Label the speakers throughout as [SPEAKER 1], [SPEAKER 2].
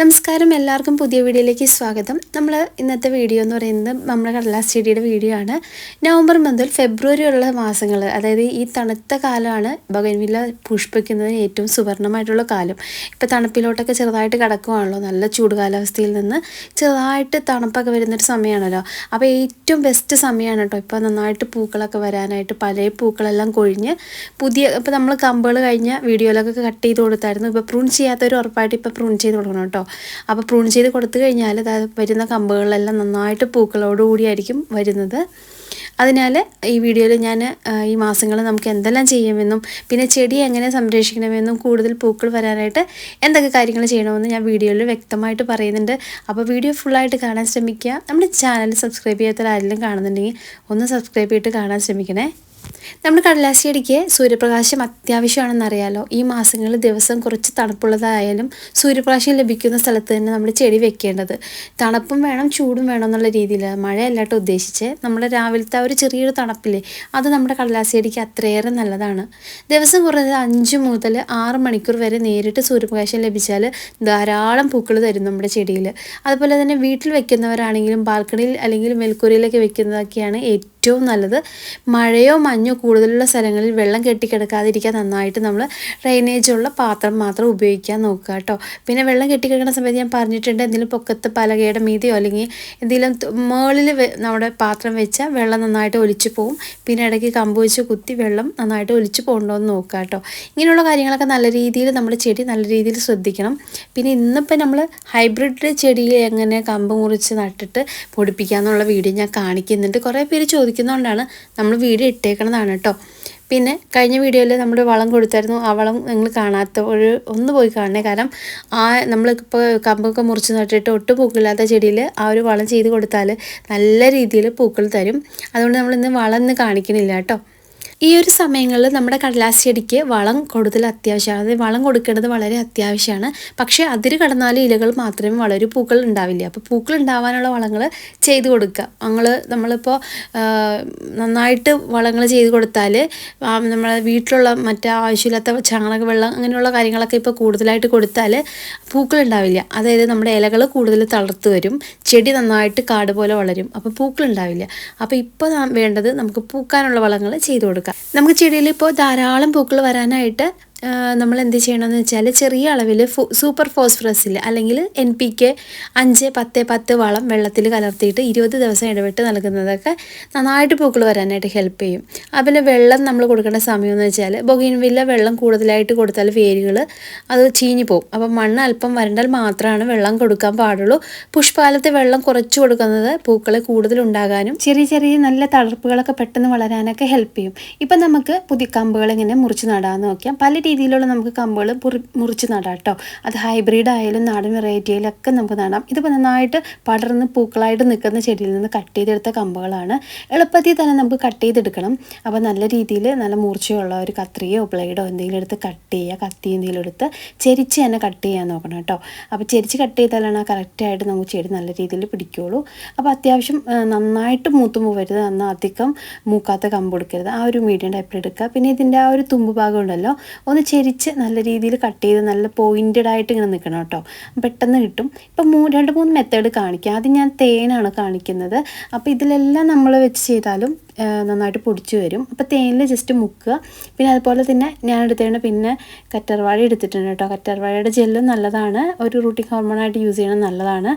[SPEAKER 1] നമസ്കാരം എല്ലാവർക്കും പുതിയ വീഡിയോയിലേക്ക് സ്വാഗതം. നമ്മൾ ഇന്നത്തെ വീഡിയോ എന്ന് പറയുന്നത് നമ്മുടെ കടലാസ് ചെടിയുടെ വീഡിയോ ആണ്. നവംബർ മുതൽ ഫെബ്രുവരി ഉള്ള മാസങ്ങൾ അതായത് ഈ തണുത്ത കാലമാണ് ബഗൻവില്ല പുഷ്പിക്കുന്നതിന് ഏറ്റവും സുവർണമായിട്ടുള്ള കാലം. ഇപ്പോൾ തണുപ്പിലോട്ടൊക്കെ ചെറുതായിട്ട് കിടക്കുവാണല്ലോ നല്ല ചൂട് കാലാവസ്ഥയിൽ നിന്ന് ചെറുതായിട്ട് തണുപ്പൊക്കെ വരുന്നൊരു സമയമാണല്ലോ അപ്പോൾ ഏറ്റവും ബെസ്റ്റ് സമയമാണ് കേട്ടോ ഇപ്പോൾ നന്നായിട്ട് പൂക്കളൊക്കെ വരാനായിട്ട് പല പൂക്കളെല്ലാം കൊഴിഞ്ഞ് പുതിയ ഇപ്പോൾ നമ്മൾ കമ്പുകൾ കഴിഞ്ഞ വീഡിയോയിലൊക്കെ കട്ട് ചെയ്ത് കൊടുത്തായിരുന്നു. ഇപ്പോൾ പ്രൂൺ ചെയ്യാത്തവർ ഉറപ്പായിട്ട് ഇപ്പോൾ പ്രൂൺ ചെയ്ത് കൊടുക്കണം കേട്ടോ അപ്പോൾ പ്രൂൺ ചെയ്ത് കൊടുത്തു കഴിഞ്ഞാൽ വരുന്ന കമ്പുകളെല്ലാം നന്നായിട്ട് പൂക്കളോടുകൂടിയായിരിക്കും വരുന്നത്. അതിനാൽ ഈ വീഡിയോയിൽ ഞാൻ ഈ മാസങ്ങൾ നമുക്ക് എന്തെല്ലാം ചെയ്യുമെന്നും പിന്നെ ചെടി എങ്ങനെ സംരക്ഷിക്കണമെന്നും കൂടുതൽ പൂക്കൾ വരാനായിട്ട് എന്തൊക്കെ കാര്യങ്ങൾ ചെയ്യണമെന്ന് ഞാൻ വീഡിയോയിൽ വ്യക്തമായിട്ട് പറയുന്നുണ്ട്. അപ്പോൾ വീഡിയോ ഫുള്ളായിട്ട് കാണാൻ ശ്രമിക്കുക. നമ്മുടെ ചാനൽ സബ്സ്ക്രൈബ് ചെയ്യാത്ത ആരെങ്കിലും കാണുന്നുണ്ടെങ്കിൽ ഒന്ന് സബ്സ്ക്രൈബ് ചെയ്തിട്ട് കാണാൻ ശ്രമിക്കണേ. നമ്മുടെ ചെടിക്ക് സൂര്യപ്രകാശം അത്യാവശ്യമാണെന്നറിയാലോ. ഈ മാസങ്ങളിൽ ദിവസം കുറച്ച് തണുപ്പുള്ളതായാലും സൂര്യപ്രകാശം ലഭിക്കുന്ന സ്ഥലത്ത് തന്നെ നമ്മൾ ചെടി വെക്കേണ്ടത്. തണുപ്പും വേണം ചൂടും വേണം എന്നുള്ള രീതിയിൽ മഴയല്ലാട്ടോ ഉദ്ദേശിച്ച്. നമ്മുടെ രാവിലത്തെ ഒരു ചെറിയൊരു തണുപ്പില്ലേ അത് നമ്മുടെ ചെടിക്ക് അത്രയേറെ നല്ലതാണ്. ദിവസം കുറഞ്ഞത് അഞ്ച് മുതൽ ആറ് മണിക്കൂർ വരെ നേരിട്ട് സൂര്യപ്രകാശം ലഭിച്ചാൽ ധാരാളം പൂക്കൾ തരും നമ്മുടെ ചെടിയിൽ. അതുപോലെ തന്നെ വീട്ടിൽ വെക്കുന്നവരാണെങ്കിലും ബാൽക്കണിയിൽ അല്ലെങ്കിൽ മേൽക്കൂരയിലൊക്കെ വെക്കുന്നതൊക്കെയാണ് ഏറ്റവും നല്ലത് മഴയോ മഞ്ഞോ കൂടുതലുള്ള സ്ഥലങ്ങളിൽ വെള്ളം കെട്ടിക്കിടക്കാതിരിക്കാൻ നന്നായിട്ട് നമ്മൾ ഡ്രൈനേജ് ഉള്ള പാത്രം മാത്രം ഉപയോഗിക്കാൻ നോക്കുക കേട്ടോ. പിന്നെ വെള്ളം കെട്ടിക്കിടക്കുന്ന സമയത്ത് ഞാൻ പറഞ്ഞിട്ടുണ്ട് എന്തെങ്കിലും പൊക്കത്ത് പലകയുടെ മീതിയോ അല്ലെങ്കിൽ എന്തെങ്കിലും മുകളിൽ നമ്മുടെ പാത്രം വെച്ചാൽ വെള്ളം നന്നായിട്ട് ഒലിച്ചു പോകും പിന്നെ ഇടയ്ക്ക് കമ്പ് വെച്ച് കുത്തി വെള്ളം നന്നായിട്ട് ഒലിച്ചു പോകണ്ടോ എന്ന് നോക്കുക കേട്ടോ. ഇങ്ങനെയുള്ള കാര്യങ്ങളൊക്കെ നല്ല രീതിയിൽ നമ്മുടെ ചെടി നല്ല രീതിയിൽ ശ്രദ്ധിക്കണം. പിന്നെ ഇന്നിപ്പോൾ നമ്മൾ ഹൈബ്രിഡ് ചെടി എങ്ങനെ കമ്പ് മുറിച്ച് നട്ടിട്ട് പൊടിപ്പിക്കാന്നുള്ള വീഡിയോ ഞാൻ കാണിക്കുന്നുണ്ട്. കുറേ പേര് ചോദിക്കുന്നതുകൊണ്ടാണ് നമ്മൾ വീഡിയോ ഇട്ടേക്കണതാണ് കേട്ടോ പിന്നെ കഴിഞ്ഞ വീഡിയോയിൽ നമ്മൾ വളം കൊടുത്തായിരുന്നു. ആ വളം നിങ്ങൾ കാണാത്ത ഒരു ഒന്ന് പോയി കാണണേ. കാരണം ആ നമ്മളിപ്പോൾ കമ്പൊക്കെ മുറിച്ച് നട്ടിട്ട് ഒട്ടും പൂക്കളില്ലാത്ത ചെടിയിൽ ആ ഒരു വളം ചെയ്ത് കൊടുത്താൽ നല്ല രീതിയിൽ പൂക്കൾ തരും. അതുകൊണ്ട് നമ്മൾ ഇന്ന് വളം ഇന്ന് കാണിക്കണില്ല കേട്ടോ ഈ ഒരു സമയങ്ങളിൽ നമ്മുടെ കടലാസ് ചെടിക്ക് വളം കൂടുതൽ അത്യാവശ്യമാണ്. അതായത് വളം കൊടുക്കേണ്ടത് വളരെ അത്യാവശ്യമാണ്. പക്ഷേ അതിര് കടന്നാൽ ഇലകൾ മാത്രമേ വളരൂ പൂക്കൾ ഉണ്ടാവില്ല. അപ്പോൾ പൂക്കൾ ഉണ്ടാവാനുള്ള വളങ്ങൾ ചെയ്ത് കൊടുക്കുക. നമ്മൾ നമ്മളിപ്പോൾ നന്നായിട്ട് വളങ്ങൾ ചെയ്ത് കൊടുത്താൽ നമ്മളെ വീട്ടിലുള്ള മറ്റേ ആവശ്യമില്ലാത്ത ചാണക വെള്ളം അങ്ങനെയുള്ള കാര്യങ്ങളൊക്കെ ഇപ്പോൾ കൂടുതലായിട്ട് കൊടുത്താൽ പൂക്കൾ ഉണ്ടാവില്ല. അതായത് നമ്മുടെ ഇലകൾ കൂടുതൽ തളർത്ത് വരും. ചെടി നന്നായിട്ട് കാട് പോലെ വളരും. അപ്പോൾ പൂക്കൾ ഉണ്ടാവില്ല. അപ്പോൾ ഇപ്പോൾ വേണ്ടത് നമുക്ക് പൂക്കാനുള്ള വളങ്ങൾ ചെയ്ത് കൊടുക്കാം. നമുക്ക് ചെടിയിൽ ഇപ്പോൾ ധാരാളം പൂക്കൾ വരാനായിട്ട് നമ്മൾ എന്ത് ചെയ്യണമെന്ന് വെച്ചാൽ ചെറിയ അളവിൽ സൂപ്പർ ഫോസ്ഫറസിൽ അല്ലെങ്കിൽ എൻ പി കെ അഞ്ച് പത്ത് പത്ത് വളം വെള്ളത്തിൽ കലർത്തിയിട്ട് ഇരുപത് ദിവസം ഇടവിട്ട് നൽകുന്നതൊക്കെ നന്നായിട്ട് പൂക്കൾ വരാനായിട്ട് ഹെൽപ്പ് ചെയ്യും. അതുപോലെ വെള്ളം നമ്മൾ കൊടുക്കേണ്ട സമയം എന്ന് വെച്ചാൽ ബൊഗീൻവില്ല വെള്ളം കൂടുതലായിട്ട് കൊടുത്താൽ വേരുകൾ അത് ചീഞ്ഞു പോകും അപ്പം മണ്ണ് അല്പം വരണ്ടാൽ മാത്രമാണ് വെള്ളം കൊടുക്കാൻ പാടുള്ളൂ. പുഷ്പകാലത്ത് വെള്ളം കുറച്ച് കൊടുക്കുന്നത് പൂക്കൾ കൂടുതൽ ഉണ്ടാകാനും ചെറിയ ചെറിയ നല്ല തളർപ്പുകളൊക്കെ പെട്ടെന്ന് വളരാനൊക്കെ ഹെൽപ്പ് ചെയ്യും. ഇപ്പം നമുക്ക് പുതിയ കമ്പുകൾ ഇങ്ങനെ മുറിച്ച് നടാമെന്ന് നോക്കിയാൽ പല രീതിയിലുള്ള നമുക്ക് കമ്പുകൾ മുറിച്ച് നടാം കേട്ടോ. അത് ഹൈബ്രിഡ് ആയാലും നാടൻ വെറൈറ്റിയിലൊക്കെ നമുക്ക് നടാം. ഇതിപ്പോൾ നന്നായിട്ട് പടർന്ന് പൂക്കളായിട്ട് നിൽക്കുന്ന ചെടിയിൽ നിന്ന് കട്ട് ചെയ്തെടുത്ത കമ്പുകളാണ്. എളുപ്പത്തിൽ തന്നെ നമുക്ക് കട്ട് ചെയ്തെടുക്കണം. അപ്പോൾ നല്ല രീതിയിൽ നല്ല മൂർച്ചയുള്ള ഒരു കത്രിയോ ബ്ലേഡോ എന്തെങ്കിലും എടുത്ത് കട്ട് ചെയ്യുക കത്തി എന്തെങ്കിലും എടുത്ത് ചെരിച്ച് തന്നെ കട്ട് ചെയ്യാൻ നോക്കണം കേട്ടോ. അപ്പോൾ ചെരിച്ച് കട്ട് ചെയ്താലാണ് കറക്റ്റായിട്ട് നമുക്ക് ചെടി നല്ല രീതിയിൽ പിടിക്കുകയുള്ളൂ അപ്പോൾ അത്യാവശ്യം നന്നായിട്ട് മൂത്ത് പോകരുത് എന്നാൽ അധികം മൂക്കാത്ത കമ്പ് എടുക്കരുത്. ആ ഒരു മീഡിയം ടൈപ്പിൽ എടുക്കുക. പിന്നെ ഇതിന്റെ ആ ഒരു തുമ്പ് ഭാഗം ഉണ്ടല്ലോ ഒന്ന് ചെരിച്ച് നല്ല രീതിയിൽ കട്ട് ചെയ്ത് നല്ല പോയിന്റഡ് ആയിട്ട് ഇങ്ങനെ നിൽക്കണം കേട്ടോ. പെട്ടെന്ന് കിട്ടും. ഇപ്പം മൂ രണ്ട് മൂന്ന് മെത്തേഡ് കാണിക്കാം. ആദ്യം ഞാൻ തേനാണ് കാണിക്കുന്നത്. അപ്പോൾ ഇതിലെല്ലാം നമ്മൾ വെച്ച് ചെയ്താലും നന്നായിട്ട് പൊടിച്ചു വരും. അപ്പോൾ തേനിൽ ജസ്റ്റ് മുക്കുക. പിന്നെ അതുപോലെ തന്നെ ഞാൻ എടുത്തേണ്ട പിന്നെ കറ്റർവാഴ എടുത്തിട്ടുണ്ട് കേട്ടോ. കറ്റർവാഴയുടെ ജെല്ലും നല്ലതാണ്. ഒരു റൂട്ടിങ് ഹോർമോണായിട്ട് യൂസ് ചെയ്യണം നല്ലതാണ്.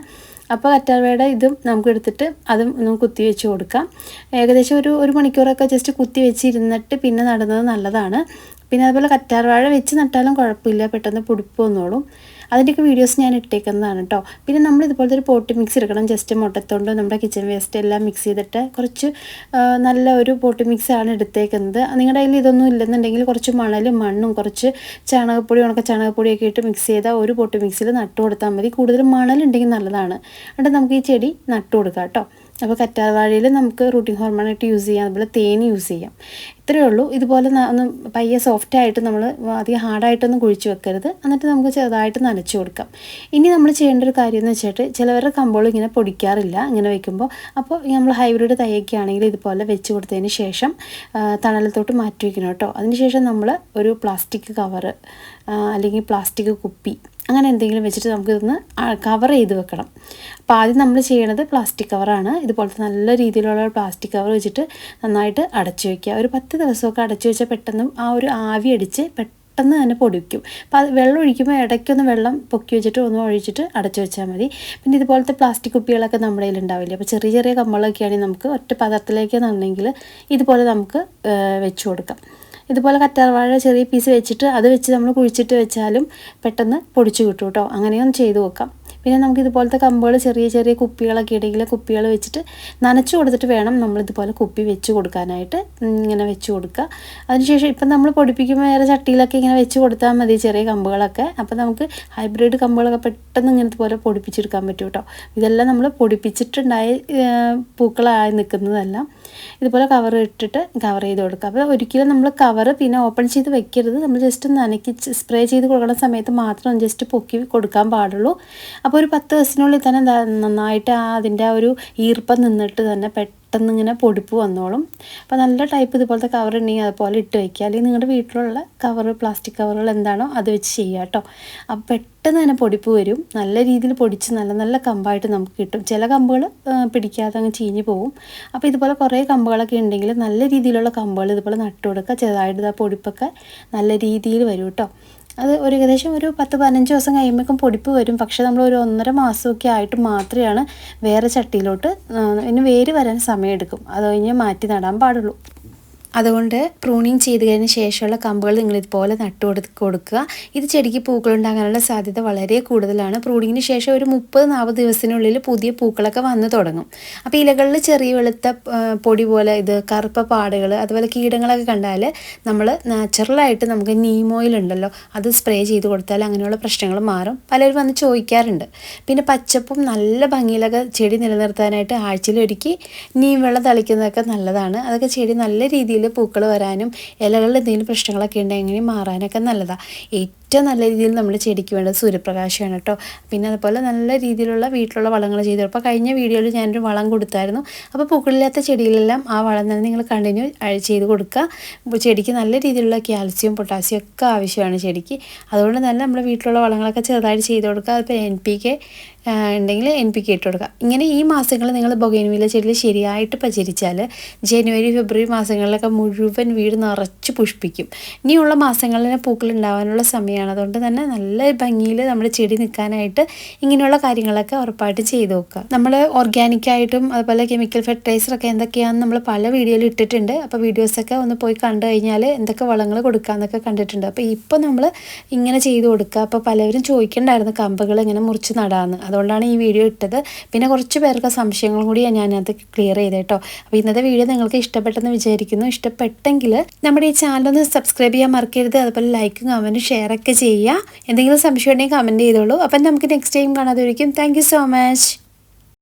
[SPEAKER 1] അപ്പോൾ കറ്റാർവയുടെ ഇതും നമുക്ക് എടുത്തിട്ട് അതും ഒന്ന് കുത്തി വെച്ച് കൊടുക്കാം. ഏകദേശം ഒരു ഒരു മണിക്കൂറൊക്കെ ജസ്റ്റ് കുത്തി വെച്ചിരുന്നിട്ട് പിന്നെ നടുന്നത് നല്ലതാണ്. പിന്നെ അതുപോലെ കറ്റാർവാഴ വെച്ച് നട്ടാലും കുഴപ്പമില്ല പെട്ടെന്ന് പുടിപ്പ് വന്നോളും. അതിന്റെയൊക്കെ വീഡിയോസ് ഞാൻ ഇട്ടേക്കുന്നതാണ് കേട്ടോ പിന്നെ നമ്മൾ ഇതുപോലത്തെ ഒരു പോട്ടി മിക്സ് എടുക്കണം ജസ്റ്റ് മുട്ടത്തോണ്ട് നമ്മുടെ കിച്ചൺ വേസ്റ്റ് എല്ലാം മിക്സ് ചെയ്തിട്ട് കുറച്ച് നല്ല ഒരു പോട്ടി മിക്സ് ആണ് എടുത്തേക്കുന്നത്. നിങ്ങളുടെ കയ്യിൽ ഇതൊന്നും ഇല്ലെന്നുണ്ടെങ്കിൽ കുറച്ച് മണലും മണ്ണും കുറച്ച് ചാണകപ്പൊടി ഉണക്ക ചാണകപ്പൊടിയൊക്കെ ഇട്ട് മിക്സ് ചെയ്ത ഒരു പോട്ടി മിക്സിൽ നട്ടു കൊടുത്താൽ മതി. കൂടുതൽ മണലുണ്ടെങ്കിൽ നല്ലതാണ്. എന്നിട്ട് നമുക്ക് ഈ ചെടി നട്ടു കൊടുക്കാം കേട്ടോ അപ്പോൾ കറ്റാർവാഴയിൽ നമുക്ക് റൂട്ടിംഗ് ഹോർമോണായിട്ട് യൂസ് ചെയ്യാം അതുപോലെ തേൻ യൂസ് ചെയ്യാം. ഇത്രയേ ഉള്ളൂ. ഇതുപോലെ ഒന്ന് പയ്യെ സോഫ്റ്റ് ആയിട്ട് നമ്മൾ അധികം ഹാർഡായിട്ടൊന്നും കുഴിച്ച് വെക്കരുത്. എന്നിട്ട് നമുക്ക് ചെറുതായിട്ട് നനച്ചു കൊടുക്കാം. ഇനി നമ്മൾ ചെയ്യേണ്ട ഒരു കാര്യം എന്ന് വെച്ചിട്ട് ചിലവരുടെ കമ്പോളം ഇങ്ങനെ പൊടിക്കാറില്ല. ഇങ്ങനെ വെക്കുമ്പോൾ അപ്പോൾ നമ്മൾ ഹൈബ്രിഡ് തൈയൊക്കെ ആണെങ്കിൽ ഇതുപോലെ വെച്ച് കൊടുത്തതിന് ശേഷം തണലത്തോട്ട് മാറ്റി വയ്ക്കണം കേട്ടോ. അതിനുശേഷം നമ്മൾ ഒരു പ്ലാസ്റ്റിക് കവറ് അല്ലെങ്കിൽ പ്ലാസ്റ്റിക് കുപ്പി അങ്ങനെ എന്തെങ്കിലും വെച്ചിട്ട് നമുക്കിതൊന്ന് കവർ ചെയ്ത് വെക്കണം. അപ്പോൾ ആദ്യം നമ്മൾ ചെയ്യണത് പ്ലാസ്റ്റിക് കവറാണ് ഇതുപോലത്തെ നല്ല രീതിയിലുള്ള പ്ലാസ്റ്റിക് കവർ വെച്ചിട്ട് നന്നായിട്ട് അടച്ചു വയ്ക്കുക ഒരു പത്ത് ദിവസമൊക്കെ അടച്ചു വെച്ചാൽ പെട്ടെന്ന് ആ ഒരു ആവി അടിച്ച് പെട്ടെന്ന് തന്നെ പൊടിക്കും. അപ്പോൾ അത് വെള്ളം ഒഴിക്കുമ്പോൾ ഇടയ്ക്കൊന്ന് വെള്ളം പൊക്കി വെച്ചിട്ട് ഒന്ന് ഒഴിച്ചിട്ട് അടച്ചു വെച്ചാൽ മതി. പിന്നെ ഇതുപോലത്തെ പ്ലാസ്റ്റിക് കുപ്പികളൊക്കെ നമ്മുടെ കയ്യിൽ ഉണ്ടാവില്ലേ? അപ്പോൾ ചെറിയ ചെറിയ കമ്മളൊക്കെ ആണെങ്കിൽ നമുക്ക് ഒറ്റ പദത്തിലേക്ക് എന്നുണ്ടെങ്കിൽ ഇതുപോലെ നമുക്ക് വെച്ചു കൊടുക്കാം. ഇതുപോലെ കറ്റാർവാഴ ചെറിയ പീസ് വെച്ചിട്ട് അത് വെച്ച് നമ്മൾ കുഴിച്ചിട്ട് വെച്ചാലും പെട്ടെന്ന് പൊടിച്ചു കിട്ടും കേട്ടോ അങ്ങനെയൊന്ന് ചെയ്ത് വെക്കാം പിന്നെ നമുക്ക് ഇതുപോലത്തെ കമ്പുകൾ ചെറിയ ചെറിയ കുപ്പികളൊക്കെ ഇടയിൽ കുപ്പികൾ വെച്ചിട്ട് നനച്ചു കൊടുത്തിട്ട് വേണം നമ്മൾ ഇതുപോലെ കുപ്പി വെച്ച് കൊടുക്കാനായിട്ട്. ഇങ്ങനെ വെച്ച് കൊടുക്കുക. അതിനുശേഷം ഇപ്പം നമ്മൾ പൊടിപ്പിക്കുമ്പോൾ വേറെ ചട്ടിയിലൊക്കെ ഇങ്ങനെ വെച്ച് കൊടുത്താൽ മതി ചെറിയ കമ്പുകളൊക്കെ. അപ്പോൾ നമുക്ക് ഹൈബ്രിഡ് കമ്പുകളൊക്കെ പെട്ടെന്ന് ഇങ്ങനെ ഇതുപോലെ പൊടിപ്പിച്ചെടുക്കാൻ പറ്റും കേട്ടോ. ഇതെല്ലാം നമ്മൾ പൊടിപ്പിച്ചിട്ടുണ്ടായ പൂക്കളായി നിൽക്കുന്നതെല്ലാം ഇതുപോലെ കവർ ഇട്ടിട്ട് കവർ ചെയ്ത് കൊടുക്കുക. അപ്പോൾ ഒരിക്കലും നമ്മൾ കവർ പിന്നെ ഓപ്പൺ ചെയ്ത് വെക്കരുത്. നമ്മൾ ജസ്റ്റ് നനക്കി സ്പ്രേ ചെയ്ത് കൊടുക്കുന്ന സമയത്ത് മാത്രം ജസ്റ്റ് പൊക്കി കൊടുക്കാൻ പാടുള്ളൂ. അപ്പോൾ ഒരു പത്ത് ദിവസത്തിനുള്ളിൽ തന്നെ നന്നായിട്ട് ആ അതിന്റെ ആ ഒരു ഈർപ്പം നിന്നിട്ട് തന്നെ പെട്ടെന്ന് ഇങ്ങനെ പൊടിപ്പ് വന്നോളും. അപ്പോൾ നല്ല ടൈപ്പ് ഇതുപോലത്തെ കവർ ഉണ്ടെങ്കിൽ അതുപോലെ ഇട്ട് വയ്ക്കുക അല്ലെങ്കിൽ നിങ്ങളുടെ വീട്ടിലുള്ള കവർ പ്ലാസ്റ്റിക് കവറുകൾ എന്താണോ അത് വെച്ച് ചെയ്യുക കേട്ടോ. അപ്പോൾ പെട്ടെന്ന് തന്നെ പൊടിപ്പ് വരും. നല്ല രീതിയിൽ പൊടിച്ച് നല്ല നല്ല കമ്പായിട്ട് നമുക്ക് കിട്ടും. ചില കമ്പുകൾ പിടിക്കാതെ അങ്ങ് ചീഞ്ഞ് പോകും അപ്പോൾ ഇതുപോലെ കുറേ കമ്പുകളൊക്കെ ഉണ്ടെങ്കിൽ നല്ല രീതിയിലുള്ള കമ്പുകൾ ഇതുപോലെ നട്ടു കൊടുക്കുക ചെറുതായിട്ട് ആ പൊടിപ്പൊക്കെ നല്ല രീതിയിൽ വരും കേട്ടോ. അത് ഒരു ഏകദേശം ഒരു പത്ത് പതിനഞ്ച് ദിവസം കഴിയുമ്പോഴേക്കും പൊടിപ്പ് വരും. പക്ഷേ നമ്മൾ ഒരു ഒന്നര മാസമൊക്കെ ആയിട്ട് മാത്രമാണ് വേറെ ചട്ടിയിലോട്ട് ഇനി വേര് വരാൻ സമയമെടുക്കും. അത് കഴിഞ്ഞ് മാറ്റി നടാൻ പാടുള്ളൂ. അതുകൊണ്ട് പ്രൂണിങ് ചെയ്ത് കഴിഞ്ഞ ശേഷമുള്ള കമ്പുകൾ നിങ്ങൾ ഇതുപോലെ നട്ടു കൊടുക്കുക. ഇത് ചെടിക്ക് പൂക്കളുണ്ടാകാനുള്ള സാധ്യത വളരെ കൂടുതലാണ്. പ്രൂണിങ്ങിന് ശേഷം ഒരു മുപ്പത് നാൽപ്പത് ദിവസത്തിനുള്ളിൽ പുതിയ പൂക്കളൊക്കെ വന്നു തുടങ്ങും. അപ്പോൾ ഇലകളിൽ ചെറിയ വെളുത്ത പൊടി പോലെ ഇത് കറുപ്പ പാടുകൾ അതുപോലെ കീടങ്ങളൊക്കെ കണ്ടാൽ നമ്മൾ നാച്ചുറലായിട്ട് നമുക്ക് നീം ഓയിൽ ഉണ്ടല്ലോ അത് സ്പ്രേ ചെയ്ത് കൊടുത്താൽ അങ്ങനെയുള്ള പ്രശ്നങ്ങൾ മാറും. പലരും വന്ന് ചോദിക്കാറുണ്ട്. പിന്നെ പച്ചപ്പും നല്ല ഭംഗിയിലൊക്കെ ചെടി നിലനിർത്താനായിട്ട് ആഴ്ചയിലൊരുക്കി നീം വെള്ളം തളിക്കുന്നതൊക്കെ നല്ലതാണ്. അതൊക്കെ ചെടി നല്ല രീതിയിൽ പൂക്കൾ വരാനും ഇലകളിൽ എന്തെങ്കിലും പ്രശ്നങ്ങളൊക്കെ ഉണ്ടെങ്കിൽ മാറാനൊക്കെ നല്ലതാണ് ഏറ്റവും നല്ല രീതിയിൽ നമ്മൾ ചെടിക്ക് വേണ്ടത് സൂര്യപ്രകാശമാണ് കേട്ടോ. പിന്നെ അതുപോലെ നല്ല രീതിയിലുള്ള വീട്ടിലുള്ള വളങ്ങൾ ചെയ്തു. അപ്പോൾ കഴിഞ്ഞ വീഡിയോയിൽ ഞാനൊരു വളം കൊടുത്തായിരുന്നു. അപ്പോൾ പൂക്കളില്ലാത്ത ചെടിയിലെല്ലാം ആ വളം തന്നെ നിങ്ങൾ കണ്ടിന്യൂ ചെയ്ത് കൊടുക്കുക. ചെടിക്ക് നല്ല രീതിയിലുള്ള കാൽസ്യം പൊട്ടാസ്യം ഒക്കെ ആവശ്യമാണ് ചെടിക്ക്. അതുകൊണ്ട് തന്നെ നമ്മുടെ വീട്ടിലുള്ള വളങ്ങളൊക്കെ ചെറുതായിട്ട് ചെയ്ത് കൊടുക്കുക. അതിപ്പോൾ എൻ പി കെ ഉണ്ടെങ്കിൽ എൻ പി കെ ഇട്ട് കൊടുക്കുക. ഇങ്ങനെ ഈ മാസങ്ങൾ നിങ്ങൾ ബൊഗൈൻവില്ല ചെടിയിൽ ശരിയായിട്ട് പ്രചരിച്ചാൽ ജനുവരി ഫെബ്രുവരി മാസങ്ങളിലൊക്കെ മുഴുവൻ വീട് നിറച്ച് പുഷ്പിക്കും. ഇനിയുള്ള മാസങ്ങളിൽ പൂക്കൾ ഉണ്ടാവാനുള്ള സമയമാണ്. അതുകൊണ്ട് തന്നെ നല്ല ഭംഗിയിൽ നമ്മുടെ ചെടി നിൽക്കാനായിട്ട് ഇങ്ങനെയുള്ള കാര്യങ്ങളൊക്കെ ഉറപ്പായിട്ട് ചെയ്ത് നോക്കുക. നമ്മൾ ഓർഗാനിക്കായിട്ടും അതുപോലെ കെമിക്കൽ ഫെർട്ടിലൈസറൊക്കെ എന്തൊക്കെയാണെന്ന് നമ്മൾ പല വീഡിയോയിൽ ഇട്ടിട്ടുണ്ട്. അപ്പോൾ വീഡിയോസൊക്കെ ഒന്ന് പോയി കണ്ടു കഴിഞ്ഞാൽ എന്തൊക്കെ വളങ്ങൾ കൊടുക്കാമെന്നൊക്കെ കണ്ടിട്ടുണ്ട്. അപ്പോൾ ഇപ്പോൾ നമ്മൾ ഇങ്ങനെ ചെയ്ത് കൊടുക്കുക. അപ്പോൾ പലവരും ചോദിക്കണ്ടായിരുന്നു കമ്പുകൾ ഇങ്ങനെ മുറിച്ച് നടാമെന്ന് അതുകൊണ്ടാണ് ഈ വീഡിയോ ഇട്ടത്. പിന്നെ കുറച്ച് പേർക്ക് സംശയങ്ങളും കൂടിയാണ് ഞാനത് ക്ലിയർ ചെയ്തത് കേട്ടോ. അപ്പോൾ ഇന്നത്തെ വീഡിയോ നിങ്ങൾക്ക് ഇഷ്ടപ്പെട്ടെന്ന് വിചാരിക്കുന്നു. ഇഷ്ടപ്പെട്ടെങ്കിൽ നമ്മുടെ ഈ ചാനൽ ഒന്ന് സബ്സ്ക്രൈബ് ചെയ്യാൻ മറക്കരുത്. അതുപോലെ ലൈക്കും കമന്റും ഷെയർ ഒക്കെ ചെയ്യുക. എന്തെങ്കിലും സംശയമുണ്ടെങ്കിൽ കമന്റ് ചെയ്തോളൂ. അപ്പം നമുക്ക് നെക്സ്റ്റ് ടൈം കാണാതെ താങ്ക് സോ മച്ച്